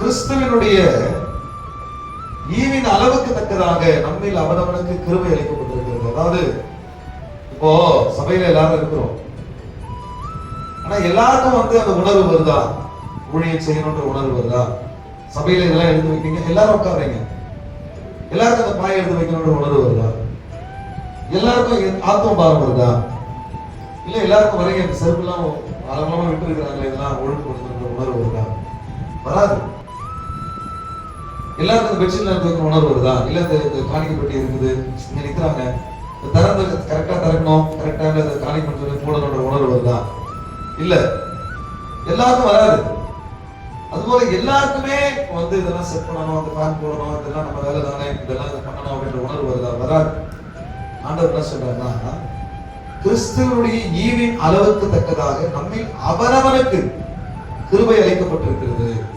கிறிஸ்துவனுடைய ஈவின் அளவுக்கு தக்கதாக நம்மில் அவனவனுக்கு கிருவை அளிக்கப்பட்டிருக்கிறது அதாவது இப்போ சபையில எல்லாரும் இருக்கிறோம். ஆனா எல்லாருக்கும் வந்து அந்த உணர்வு வருதா? ஊழியம் செய்யணுன்ற உணர்வு வருதா? சபையில இதெல்லாம் எடுத்து வைப்பீங்க? எல்லாரும் உட்காருங்க எல்லாருக்கும் அந்த பாய் எடுத்து வைக்கணும்னு உணர்வு வருதா? எல்லாருக்கும் இது ஆத்ம பாரம் வருதா? இல்ல எல்லாருக்கும் வரைக்கும் அந்த செருப்புலாம் அளவலமா விட்டு இருக்கிறாங்களே இதெல்லாம் ஒழுங்கு உணர்வு வருதா? வராது. எல்லாருக்கும் அந்த பெட்ஷீட்ல இருக்கிற உணர்வு வருதா? இல்ல இந்த இந்த இருக்குது இங்க நிக்கிறாங்க. திறந்து கரெக்டா திறக்கணும் கரெக்டாக இந்த காணிக்கை பெட்டி போடணுன்ற உணர்வு வருதா? இல்ல. எல்லாருக்கும் வராது. அதுபோல எல்லாருக்குமே வந்து இதெல்லாம் செட் பண்ணணும் அந்த ஃபேன் போடணும் இதெல்லாம் நம்ம வேலை தானே இதெல்லாம் இதை பண்ணணும் அப்படின்ற உணர்வு வருதா? வராது. ஆண்டவர் என்ன சொல்றாருன்னா கிறிஸ்துவனுடைய ஈவின் அளவுக்கு தக்கதாக நம்மில் அவரவனுக்கு கிருபை அளிக்கப்பட்டிருக்கிறது.